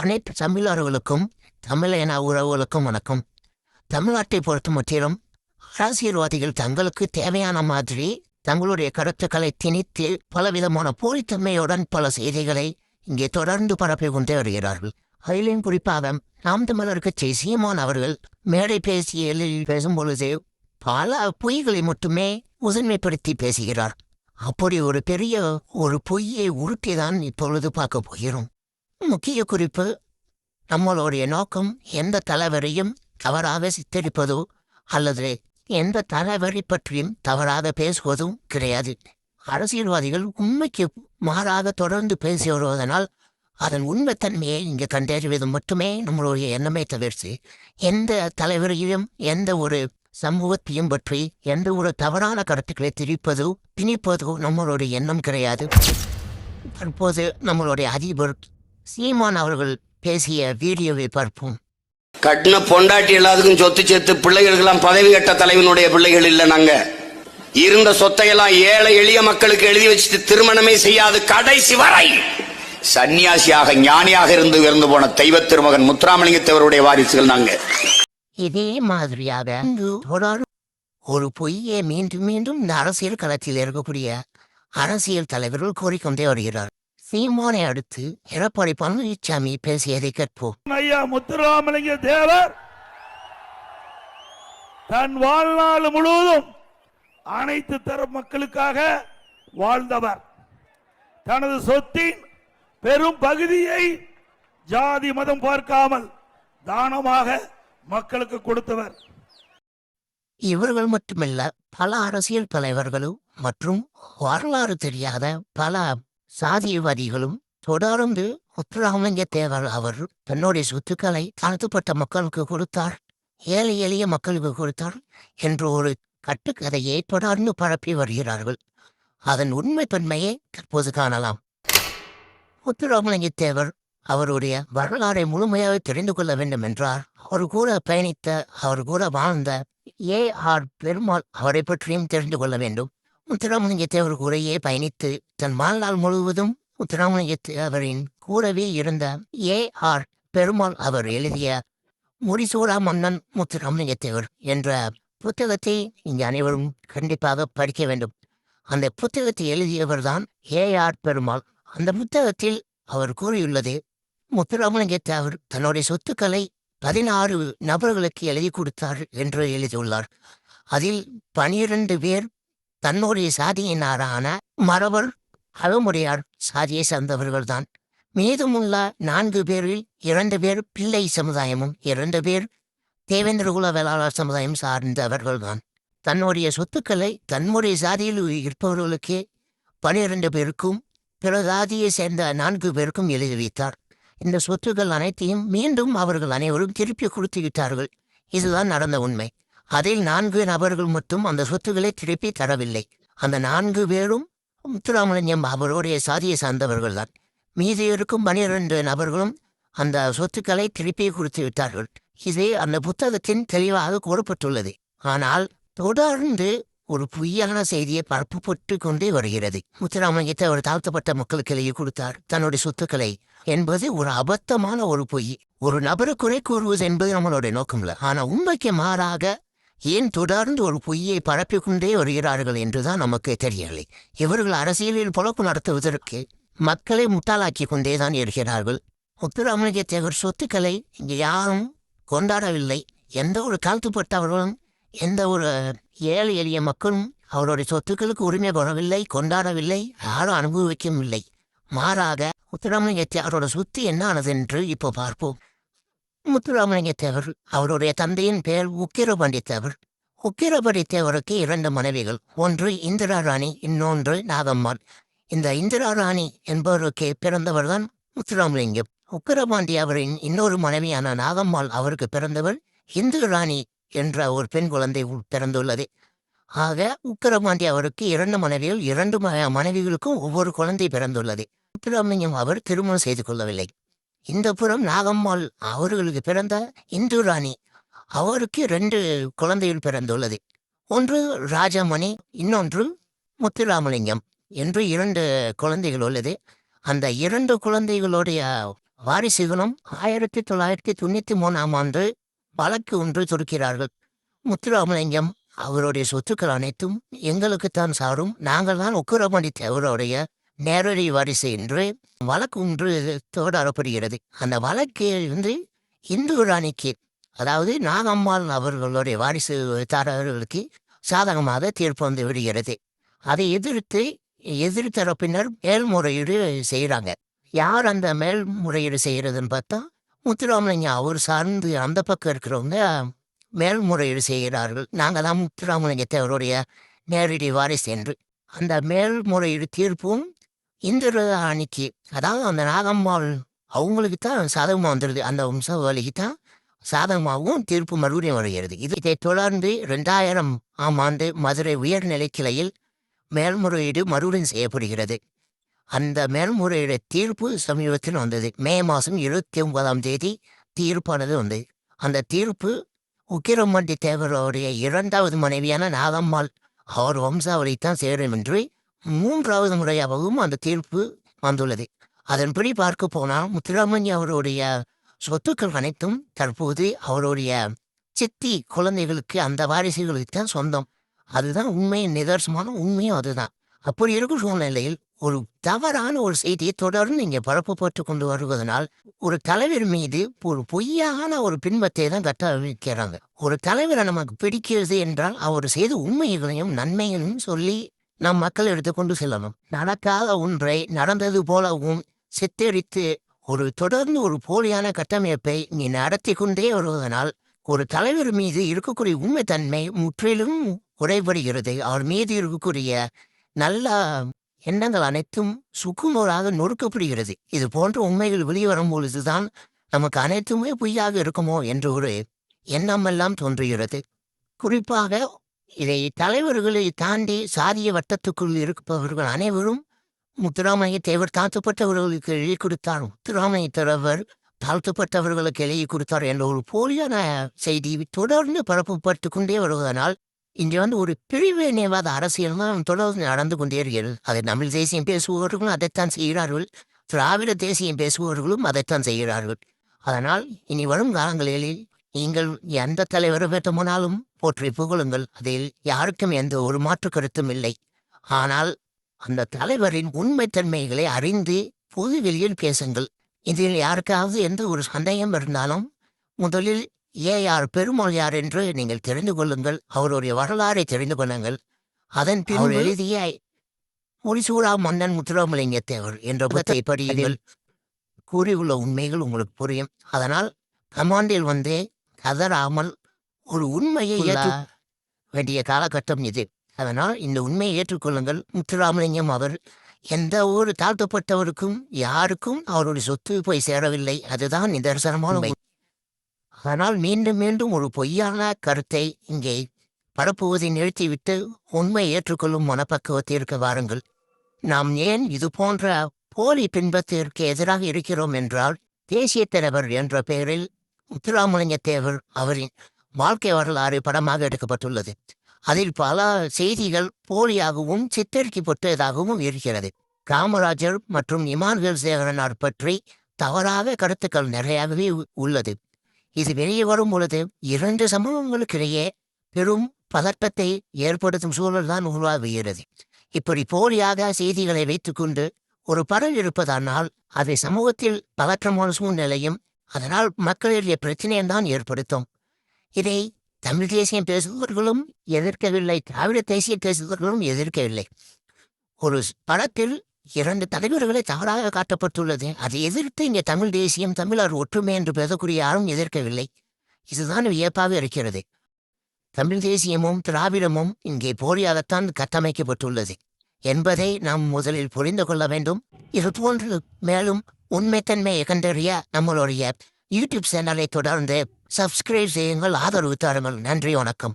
அனைத்து தமிழர்களுக்கும் தமிழின உறவுகளுக்கும் வணக்கம். தமிழ்நாட்டை பொறுத்த மட்டிலும் அரசியல்வாதிகள் தங்களுக்கு தேவையான மாதிரி தங்களுடைய கருத்துக்களை திணித்து பலவிதமான போலித்தன்மையுடன் பல செய்திகளை இங்கே தொடர்ந்து பரப்பி கொண்டே வருகிறார்கள். அதிலும் குறிப்பாக நாம் தமிழர் கட்சி சீமான் அவர்கள் மேடை பேசிய எழில் பேசும் பொழுது பல பொய்களை மட்டுமே முதன்மைப்படுத்தி பேசுகிறார். அப்படி ஒரு பெரிய ஒரு பொய்யை உருட்டிதான் இப்பொழுது பார்க்க போகிறோம். முக்கிய குறிப்பு நம்மளுடைய நோக்கம் எந்த தலைவரையும் தவறாக சித்தரிப்பதோ அல்லது எந்த தலைவரை பற்றியும் தவறாக பேசுவதும் கிடையாது. அரசியல்வாதிகள் உண்மைக்கு மாறாக தொடர்ந்து பேசி வருவதனால் அதன் உண்மைத்தன்மையை இங்கே கண்டறிவது மட்டுமே நம்மளுடைய எண்ணமே தவிர்த்து எந்த தலைவரையும் எந்த ஒரு சமூகத்தையும் பற்றி எந்த ஒரு தவறான கருத்துக்களை திரிப்பதோ திணிப்பதோ நம்மளுடைய எண்ணம் கிடையாது. தற்போது நம்மளுடைய அதிபர் சீமான் அவர்கள் பேசிய வீடியோவை பார்ப்போம். கட்டின பொண்டாட்டி எல்லாத்துக்கும் சொத்து சேர்த்து பிள்ளைகளுக்கெல்லாம் பதவி கட்ட தலைவனுடைய பிள்ளைகள் இல்ல நாங்க இருந்த சொத்தையெல்லாம் ஏழை எளிய மக்களுக்கு எழுதி வச்சுட்டு திருமணமே செய்யாது கடைசி வரை சன்னியாசியாக ஞானியாக இருந்து இறந்து போன தெய்வ திருமகன் முத்துராமலிங்கத்தவருடைய வாரிசுகள் நாங்க. இதே மாதிரியாக தொடர் ஒரு பொய்யை மீண்டும் மீண்டும் இந்த அரசியல் களத்தில் இருக்கக்கூடிய அரசியல் தலைவர்கள் கோரிக்கொண்டே வருகிறார் சீமானை அடுத்து எடப்பாடி பழனிசாமி பேசியதை கேட்போம்? ஐயா முத்துராமலிங்க தேவர் தன் வாழ்நாள் முழுவதும் அனைத்து தர மக்களுக்காக வாழ்ந்தவர். தனது சொத்தின் பெரும் பகுதியை ஜாதி மதம் பார்க்காமல் தானமாக மக்களுக்கு கொடுத்தவர். இவர்கள் மட்டுமல்ல பல அரசியல் தலைவர்களும் மற்றும் வரலாறு தெரியாத பல சாதியவாதிகளும் தொடர்ந்து முத்துராமலிங்க தேவர் அவர் தன்னுடைய சொத்துக்களை தாழ்த்தப்பட்ட மக்களுக்கு கொடுத்தார். ஏழை எளிய மக்களுக்கு கொடுத்தார் என்ற ஒரு கட்டுக்கதையை தொடர்ந்து பரப்பி வருகிறார்கள். அதன் உண்மை பெண்மையை தற்போது காணலாம். முத்துராமலிங்க தேவர் அவருடைய வரலாறை முழுமையாக தெரிந்து கொள்ள வேண்டும் என்றார். அவர் கூட பயணித்த அவர் கூட வாழ்ந்த ஏ. ஆர். பெருமாள் அவரை பற்றியும் தெரிந்து கொள்ள வேண்டும். முத்துராமலிங்க தேவர் கூடயே பயணித்து தன் வாழ்நாள் முழுவதும் முத்துராமலிங்க தேவரின் கூடவே இருந்த ஏ. ஆர். பெருமாள் அவர் எழுதிய முடிசூடா மன்னன் முத்துராமலிங்க தேவர் என்ற புத்தகத்தை இங்கு அனைவரும் கண்டிப்பாக படிக்க வேண்டும். அந்த புத்தகத்தை எழுதியவர்தான் ஏ. ஆர். பெருமாள். அந்த புத்தகத்தில் அவர் கூறியுள்ளது முத்துராமலிங்க தேவர் தன்னுடைய சொத்துக்களை பதினாறு நபர்களுக்கு எழுதி கொடுத்தார் என்று எழுதியுள்ளார். அதில் பனிரெண்டு பேர் தன்னுடைய சாதியினாரான மறவர் அழுமுறையார் சாதியை சார்ந்தவர்கள்தான். மீதமுள்ள நான்கு பேரில் இரண்டு பேர் பிள்ளை சமுதாயமும் இரண்டு பேர் தேவேந்திரகுல வேளாளர் சமுதாயம் சார்ந்தவர்கள்தான். தன்னுடைய சொத்துக்களை தன்னுடைய சாதியில் இருப்பவர்களுக்கே பனிரெண்டு பேருக்கும் பிற சாதியை சேர்ந்த நான்கு பேருக்கும் எழுதி வைத்தார். இந்த சொத்துக்கள் அனைத்தையும் மீண்டும் அவர்கள் அனைவரும் திருப்பி கொடுத்து விட்டார்கள். இதுதான் நடந்த உண்மை. அதில் நான்கு நபர்கள் மட்டும் அந்த சொத்துக்களை திருப்பி தரவில்லை. அந்த நான்கு பேரும் முத்துராமலிங்கம் அவருடைய சாதியை சார்ந்தவர்கள்தான் மீதி இருக்கும் பனிரெண்டு நபர்களும் அந்த சொத்துக்களை திருப்பி கொடுத்து விட்டார்கள். இது அந்த புத்தகத்தின் தெளிவாக கூறப்பட்டுள்ளது. ஆனால் தொடர்ந்து ஒரு பொய்யான செய்தியை பரப்பப்பட்டு கொண்டே வருகிறது. முத்துராமலிங்கத்தை ஒரு தாழ்த்தப்பட்ட மக்களுக்கு கொடுத்தார். தன்னுடைய சொத்துக்களை என்பது ஒரு அபத்தமான ஒரு பொய். ஒரு நபரை குறை கூறுவது என்பது நம்மளுடைய நோக்கம் இல்லை ஆனா உண்மைக்கு மாறாக ஏன் தொடர்ந்து ஒரு பொய்யை பரப்பிக் கொண்டே வருகிறார்கள் என்றுதான் நமக்கு தெரியவில்லை. இவர்கள் அரசியலில் பொழப்பு நடத்துவதற்கு மக்களை முட்டாளாக்கி கொண்டே தான் இருக்கிறார்கள். முத்துராமலிங்க தேவர் சொத்துக்களை இங்கே யாரும் கொண்டாடவில்லை. எந்த ஒரு காலத்துப்பட்டவர்களும் எந்த ஒரு ஏழை எளிய மக்களும் அவருடைய சொத்துக்களுக்கு உரிமை பெறவில்லை கொண்டாடவில்லை யாரும் அனுபவிக்கவும் இல்லை மாறாக முத்துராமலிங்க தேவரோட சொத்து என்ன ஆனது என்று இப்போ பார்ப்போம். முத்துராமலிங்க தேவர் அவருடைய தந்தையின் பெயர் உக்கிரபாண்டி தேவர். உக்கிரபாண்டி தேவருக்கு இரண்டு மனைவிகள் ஒன்று இந்திரா ராணி இன்னொன்று நாகம்மாள். இந்த இந்திரா ராணி என்பவருக்கு பிறந்தவர்தான் முத்துராமலிங்கம். உக்கிரபாண்டி அவரின் இன்னொரு மனைவியான நாகம்மாள் அவருக்கு பிறந்தவர் இந்து ராணி என்ற ஒரு பெண் குழந்தை பிறந்துள்ளது. ஆக உக்கிரபாண்டி அவருக்கு இரண்டு மனைவிகள் இரண்டு மனைவிகளுக்கும் ஒவ்வொரு குழந்தை பிறந்துள்ளது. முத்துராமலிங்கம் அவர் திருமணம் செய்து கொள்ளவில்லை. இந்த புறம் நாகம்மாள் அவர்களுக்கு பிறந்த இந்து ராணி அவருக்கு ரெண்டு குழந்தைகள் பிறந்துள்ளது. ஒன்று ராஜமணி இன்னொன்று முத்துராமலிங்கம் என்று இரண்டு குழந்தைகள் உள்ளது. அந்த இரண்டு குழந்தைகளுடைய வாரிசுகளும் ஆயிரத்தி தொள்ளாயிரத்தி தொண்ணூத்தி மூணாம் ஆண்டு வழக்கு ஒன்று தொடுக்கிறார்கள். முத்துராமலிங்கம் அவருடைய சொத்துக்கள் அனைத்தும் எங்களுக்குத்தான் சாரும் நாங்கள் தான் உக்கிரமணி தேவருடைய நேரடி வாரிசு என்று வழக்கு ஒன்று தொடரப்படுகிறது அந்த வழக்கில் வந்து இந்து ராணிக்கு அதாவது நாகம்மாள் அவர்களுடைய வாரிசு தாரர்களுக்கு சாதகமாக தீர்ப்பு வந்து விடுகிறது. அதை எதிர்த்து எதிர்த்தரப்பினர் மேல்முறையீடு செய்கிறாங்க யார் அந்த மேல்முறையீடு செய்கிறதுன்னு பார்த்தா முத்துராமலிங்கம் அவர் சார்ந்து அந்த பக்கம் இருக்கிறவங்க மேல்முறையீடு செய்கிறார்கள். நாங்கள் தான் முத்துராமலிங்கத்தை அவருடைய நேரடி வாரிசு என்று. அந்த மேல்முறையீடு தீர்ப்பும் இந்திர அணிக்கு அதாவது அந்த நாகம்மாள் அவங்களுக்கு தான் சாதகமாக வந்துடுது அந்த வம்சாவளிக்கு தான் சாதகமாகவும் தீர்ப்பு மறுபடியும் வருகிறது. இது இதை தொடர்ந்து ரெண்டாயிரம் ஆம் ஆண்டு மதுரை உயர்நிலை கிளையில் மேல்முறையீடு மறுபடியும் செய்யப்படுகிறது. அந்த மேல்முறையீடு தீர்ப்பு சமீபத்தில் வந்தது. மே மாதம் இருபத்தி ஒன்பதாம் தேதி தீர்ப்பானது வந்தது அந்த தீர்ப்பு உக்கிரமண்டி தேவருடைய இரண்டாவது மனைவியான நாகம்மாள் அவர் வம்சாவளி தான் சேரும் என்று மூன்றாவது முறையாகவும் அந்த தீர்ப்பு வந்துள்ளது. அதன்படி பார்க்க போனால் முத்துராமன் அவருடைய சொத்துக்கள் அனைத்தும் தற்போது அவருடைய சித்தி குழந்தைகளுக்கு அந்த வாரிசுகளுக்கு தான் சொந்தம். அதுதான் உண்மையின் நிதர்சனமான உண்மையும் அதுதான். அப்படி இருக்கும் சூழ்நிலையில் ஒரு தவறான ஒரு செய்தியை தொடர்ந்து இங்கே பரப்பப்பட்டு கொண்டு வருவதனால் ஒரு தலைவர் மீது ஒரு பொய்யான ஒரு பின்பத்தை தான் கட்டமைக்கிறாங்க ஒரு தலைவரை நமக்கு பிடிக்கிறது என்றால் அவர் செய்த உண்மைகளையும் நன்மைகளையும் சொல்லி நம் மக்கள் எடுத்துக்கொண்டு செல்லணும். நடக்காத ஒன்றை நடந்தது போலவும் சித்தரித்து ஒரு தொடர்ந்து ஒரு போலியான கட்டமைப்பை நீ நடத்தி கொண்டே வருவதனால் ஒரு தலைவர் மீது இருக்கக்கூடிய உண்மைத்தன்மை முற்றிலும் குறைபடுகிறது. அவர் மீது இருக்கக்கூடிய நல்ல எண்ணங்கள் அனைத்தும் சுக்குநூறாக நொறுக்கப்படுகிறது. இது போன்ற உண்மைகள் வெளிவரும் பொழுதுதான் நமக்கு அனைத்துமே பொய்யாக இருக்குமோ என்ற ஒரு எண்ணமெல்லாம் தோன்றுகிறது. குறிப்பாக இதை தலைவர்களை தாண்டி சாதிய வட்டத்துக்குள் இருப்பவர்கள் அனைவரும் முத்துராமைய தேவர் தாழ்த்தப்பட்டவர்களுக்கு எழுதி கொடுத்தார். முத்துராமைய தலைவர் தாழ்த்தப்பட்டவர்களுக்கு எழுதி கொடுத்தார் என்ற ஒரு போலியான செய்தி தொடர்ந்து பரப்பப்பட்டு கொண்டே வருவதனால் இங்கே வந்து ஒரு பிரிவினைவாத அரசியல் தான் தொடர்ந்து நடந்து கொண்டே இருக்கிறது. அதை தமிழ் தேசியம் பேசுபவர்களும் அதைத்தான் செய்கிறார்கள். திராவிட தேசியம் பேசுபவர்களும் அதைத்தான் செய்கிறார்கள். அதனால் இனி வரும் காலங்களில் நீங்கள் எந்த தலைவரை வேண்டுமானாலும் போற்றி புகழுங்கள். அதில் யாருக்கும் எந்த ஒரு மாற்று கருத்தும் இல்லை. ஆனால் அந்த தலைவரின் உண்மைத்தன்மைகளை அறிந்து பொது வெளியில் பேசுங்கள். இதில் யாருக்காவது எந்த ஒரு சந்தேகம் இருந்தாலும் முதலில் ஏ யார் பெருமாள் யார் என்று நீங்கள் தெரிந்து கொள்ளுங்கள். அவருடைய வரலாறை தெரிந்து கொள்ளுங்கள். அதன் பின் எழுதிய முடிசூடா மன்னன் முத்துராமலிங்க தேவர் என்ற புத்தகத்தை படியுங்கள். கூறியுள்ள உண்மைகள் உங்களுக்கு புரியும். அதனால் கமாண்டில் வந்து கதறாமல் ஒரு உண்மையை ஏற்று வேண்டிய காலகட்டம் இது. அதனால் இந்த உண்மையை ஏற்றுக்கொள்ளுங்கள் முத்துராமலிங்கம் அவர் எந்த ஒரு தாழ்த்தப்பட்டவருக்கும் யாருக்கும் அவருடைய சொத்து போய் சேரவில்லை. அதுதான் நிதர்சனமான உண்மை. அதனால் மீண்டும் மீண்டும் ஒரு பொய்யான கருத்தை இங்கே பரப்புவதை நிறுத்திவிட்டு உண்மை ஏற்றுக்கொள்ளும் மனப்பக்குவத்திற்கு வாருங்கள். நாம் ஏன் இது போன்ற போலி பின்பத்திற்கு எதிராக இருக்கிறோம் என்றால் தேசிய தலைவர் என்ற பெயரில் முத்துராமலிங்க தேவர் அவரின் வாழ்க்கை வரலாறு படமாக எடுக்கப்பட்டுள்ளது. அதில் பல செய்திகள் போலியாகவும் சித்தரிக்கப்பட்டதாகவும் இருக்கிறது. காமராஜர் மற்றும் இமானுவேல் சேகரனார் பற்றி தவறாக கருத்துக்கள் நிறையாகவே உள்ளது. இது வெளியே வரும் பொழுது இரண்டு சமூகங்களுக்கிடையே பெரும் பதட்டத்தை ஏற்படுத்தும் சூழல்தான் உருவாகுகிறது இப்படி போலியாக செய்திகளை வைத்துக்கொண்டு ஒரு பரல் இருப்பதானால் அதை சமூகத்தில் பதற்றமான சூழ்நிலையும் அதனால் மக்களிடையே பிரச்சனையும் தான் ஏற்படுத்தும். இதை தமிழ் தேசியம் பேசுபவர்களும் எதிர்க்கவில்லை திராவிட தேசிய பேசுபவர்களும் எதிர்க்கவில்லை. ஒரு படத்தில் இரண்டு தலைவர்களை தவறாக காட்டப்பட்டுள்ளது. அதை எதிர்த்து இங்கே தமிழ் தேசியம் தமிழர் ஒற்றுமை என்று பேசக்கூடிய யாரும் எதிர்க்கவில்லை. இதுதான் வியப்பாக இருக்கிறது. தமிழ் தேசியமும் திராவிடமும் இங்கே போலியாகத்தான் கட்டமைக்கப்பட்டுள்ளது என்பதை நாம் முதலில் புரிந்து கொள்ள வேண்டும். இது போன்று மேலும் உண்மைத்தன்மையை கண்டறிய நம்மளுடைய யூடியூப் சேனலை தொடர்ந்து சப்ஸ்கிரைப் செய்யுங்கள். ஆதரவு தாருங்கள். நன்றி வணக்கம்.